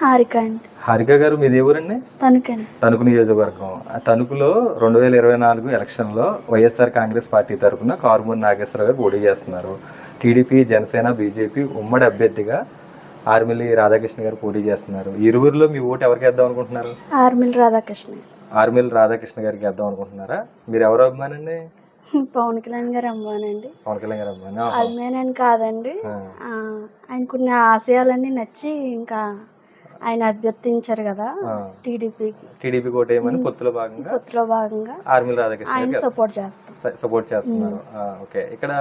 హారిక అండి. హారిక గారు మీది తణుకండి. తణుకు నియోజకవర్గం. తణుకులో రెండు వేల ఇరవై నాలుగు ఎలక్షన్లో వైఎస్ఆర్ కాంగ్రెస్ పార్టీ తరఫున కారుమూరి నాగేశ్వరరావు గారు పోటీ చేస్తున్నారు. టీడీపీ జనసేన బీజేపీ ఉమ్మడి అభ్యర్థిగా ఆర్మిల్లి రాధాకృష్ణ గారు పోటీ చేస్తున్నారు. ఇరువురిలో మీ ఓటు ఎవరికి వేద్దాం అనుకుంటున్నారు? ఆర్మిల్ రాధాకృష్ణ ఆర్మిల్ రాధాకృష్ణ గారికి వేద్దాం అనుకుంటున్నారా? మీరు ఎవరు అభిమానండి? పవన్ కళ్యాణ్ గారు అమ్మానండి పవన్ కళ్యాణ్ గారు ఆహా. అభిమానని కాదండి. ఆయనకున్న ఆశయాలన్నీ నచ్చి ఇంకా ఆయన అభ్యర్థించారు కదా. టీడీపీకి టీడీపీ కోట ఏమని పొత్తులో భాగంగా పొత్తులో భాగంగా ఆర్మిల్ రాధాకృష్ణ ఆయన సపోర్ట్ చేస్తాం స- సపోర్ట్ చేస్తున్నారు. ఆ, ఓకే. ఇక్కడ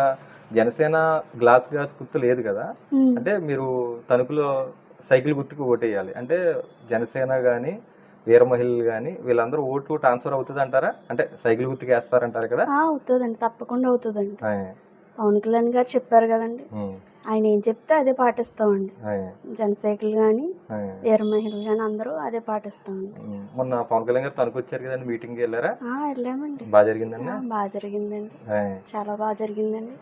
జనసేన గ్లాస్ గ్లాస్ గుర్తు లేదు కదా? ఉమ్. అంటే మీరు తణుకులో సైకిల్ గుర్తుకు ఓటేయాలి. అంటే జనసేన గాని వీర మహిళలు కానీ వీళ్ళందరూ ఓటు ట్రాన్స్ఫర్ అవుతుంది అంటారా? అంటే సైకిల్ గుర్తుకు వేస్తారంటారు ఇక్కడ ఆ, అవుతుందండి. తప్పకుండా అవుతుందండి. ఆయ్, పవన్ కళ్యాణ్ గారు చెప్పారు కదండి. ఉమ్, ఆయన ఏం చెప్తే అదే పాటిస్తామండి జనసైకిల్ కానీ వీర మహిళలు కానీ అందరూ అదే పాటిస్తామండి. మొన్న పవన్ కళ్యాణ్ గారు తణుకు వచ్చారు కదండి మీటింగ్కి వెళ్ళారా? వెళ్ళామండి. బాగా జరిగిందండి? బాగా జరిగిందండి. చాలా బాగా జరిగిందండి.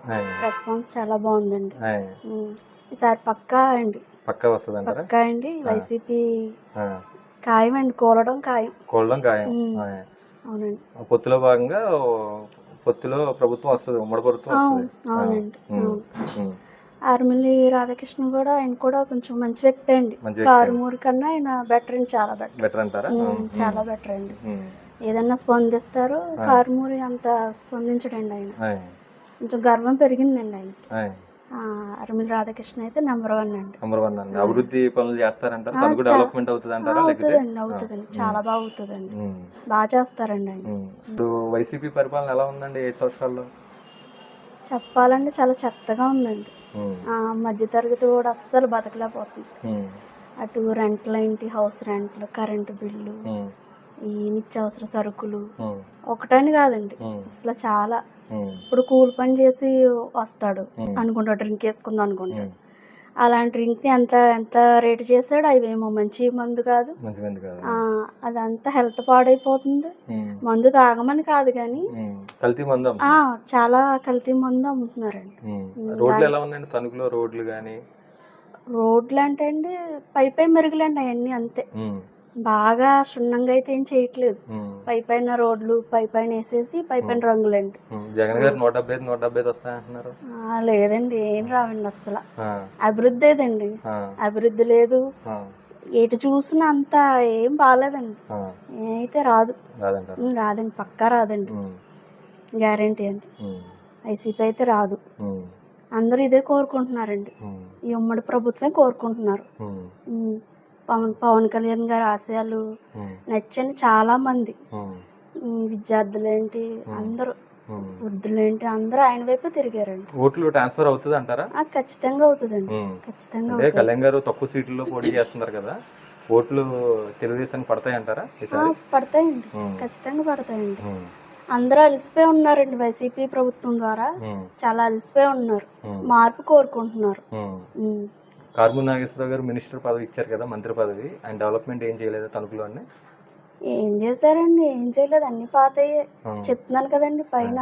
రెస్పాన్స్ చాలా బాగుందండి. ఈసారి పక్కా అండి. పక్కా వస్తుంది పక్కా అండి. వైసీపీ ఖాయం అండి కూలడం ఖాయం. కోళ్ళం ఖాయం. అవునండి. పొత్తులో భాగంగా పొత్తులో ప్రభుత్వం వస్తుంది ఉమ్మడి ప్రభుత్వం వస్తుంది. ఆర్మిలి రాధాకృష్ణ కూడా ఆయన కూడా కొంచెం మంచి వ్యక్తి అండి. కారుమూరి కన్నా ఆయన బెటర్ అండి చాలా బెటర్ బెటర్ అంటారా? చాలా బెటర్ అండి. ఏదన్నా స్పందిస్తారు కారుమూరి అంత స్పందించడండి ఆయన. ఆయ్, కొంచెం గర్వం పెరిగిందండి ఆయన. ఆయ్. ఆర్మిలి రాధాకృష్ణ అయితే నెంబర్ వన్ అండి. నెంబర్ వన్ అండి. అభివృద్ధి పనులు చేస్తారంటారా? తనకు డెవలప్మెంట్ అవుతుంది అంటారా అవుతుందండి అవుతుందండి. చాలా బాగా అవుతుందండి. బాగా చేస్తారండి ఆయన. వైసీపీ పరిపాలన ఎలా ఉందండి ఏ సంవత్సరాల్లో? చెప్పాలంటే చాలా చెత్తగా ఉందండి. మధ్యతరగతి కూడా అస్సలు బతకలేకపోతుంది అటు రెంట్ల ఇంటి హౌస్ రెంట్లు కరెంటు బిల్లు ఈ నిత్యావసర సరుకులు. ఒకటని కాదండి. అసలు చాలా. ఇప్పుడు కూలి పని చేసి వస్తాడు. అనుకుంటాడు డ్రింక్ వేసుకుందాం అనుకుంటాడు. అలాంటి డ్రింక్ని ఎంత ఎంత రేటు చేశాడు అవేమో మంచి మందు కాదు. మంచి మంది కాదు. ఆ, అదంతా హెల్త్ పాడైపోతుంది. మందు తాగమని కాదు కానీ. కల్తీ మందు చాలా కల్తీ మందు అమ్ముతున్నారండి. రోడ్లు ఎలా ఉన్నాయండి తణుకులో? రోడ్లు కానీ రోడ్లు అంటే అండి పై పై మెరుగులండి అవన్నీ అంతే. బాగా సున్నంగా అయితే ఏం చేయట్లేదు. పై పైన రోడ్లు పై పైన వేసేసి పై పైన రంగులండి. జగన్ గారు నూట డెబ్బై నూట డెబ్బై వస్తాయంటున్నారు. లేదండి ఏం రావండి అసలు అభివృద్ధి ఏదండి? ఆ, అభివృద్ధి లేదు. ఎటు చూసినా అంత ఏం బాగాలేదండి. అయితే రాదు. రాదండి పక్కా రాదండి. గ్యారంటీ అండి. వైసీపీ అయితే రాదు. అందరూ ఇదే కోరుకుంటున్నారండి. ఈ ఉమ్మడి ప్రభుత్వమే కోరుకుంటున్నారు. పవన్ పవన్ కళ్యాణ్ గారి ఆశయాలు ఉమ్, నచ్చని చాలా మంది విద్యార్థులేంటి అందరూ. వృద్ధులేంటి అందరూ ఆయన వైపే తిరిగారండి. ఓట్లు ట్రాన్స్ఫర్ అవుతుంది అంటారా ఖచ్చితంగా అవుతుందండి. ఖచ్చితంగా కళ్యాణ్ గారు తక్కువ సీట్లలో పోటీ చేస్తున్నారు కదా ఓట్లు తెలుగుదేశానికి పడతాయి అంటారా పడతాయండి. ఖచ్చితంగా పడతాయండి. అందరూ అలసిపోయి ఉన్నారండి వైసీపీ ప్రభుత్వం ద్వారా. చాలా అలసిపోయి ఉన్నారు. మార్పు కోరుకుంటున్నారు. కార్మూర్ నాగేశ్వరరావు గారు మినిస్టర్ పదవి ఇచ్చారు కదా మంత్రి పదవి. ఆయన డెవలప్మెంట్ ఏం చేయలేదు తణుకులో అండి ఏం చేశారండి? ఏం చేయలేదు. అన్ని పాతయ్యే ఉమ్, చెప్తున్నాను కదండి పైన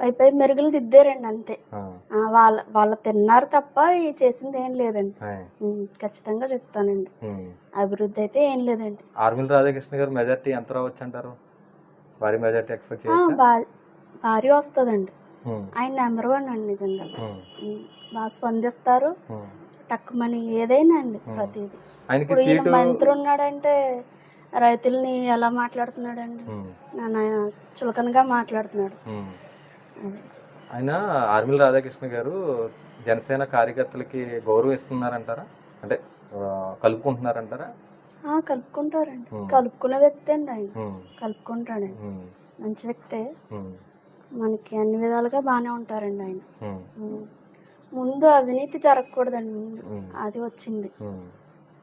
పై పై మెరుగులు దిద్దారండి అంతే. ఆ, ఆ, వాళ్ళ వాళ్ళు తిన్నారు తప్ప ఈ చేసింది ఏం లేదండి. ఉం, ఖచ్చితంగా చెప్తానండి. అభివృద్ధి అయితే ఏం లేదండి. ఆర్మిల్ రాధాకృష్ణ గారు మెజార్టీ ఎంత రావచ్చు అంటారు వారి మెజార్టీ ఎక్స్పెక్ట్ ఆ, చేయొచ్చా? భారీ వస్తుందండి. ఉమ్, ఆయన నెంబర్ వన్ అండి నిజంగా. ఉమ్, ఉం, బాగా స్పందిస్తారు. ఉమ్. టక్కుమని ఏదైనా అండి ప్రతిదీ. ఇప్పుడు ఈయన మంత్రి ఉన్నాడంటే రైతుల్ని ఎలా మాట్లాడుతున్నాడండి? నాన్న చులకనగా మాట్లాడుతున్నాడు. ఆయన ఆర్మిల్ రాధాకృష్ణ గారు జనసేన కార్యకర్తలకి గౌరవం ఇస్తున్నారంటారా? అంటే కలుపుకుంటున్నారంటారా? కలుపుకుంటారండి. కలుపుకునే వ్యక్తి అండి ఆయన. కలుపుకుంటాడండి. మంచి వ్యక్తే. మనకి అన్ని విధాలుగా బాగానే ఉంటారండి ఆయన. ముందు అవినీతి జరగకూడదండి. అది వచ్చింది.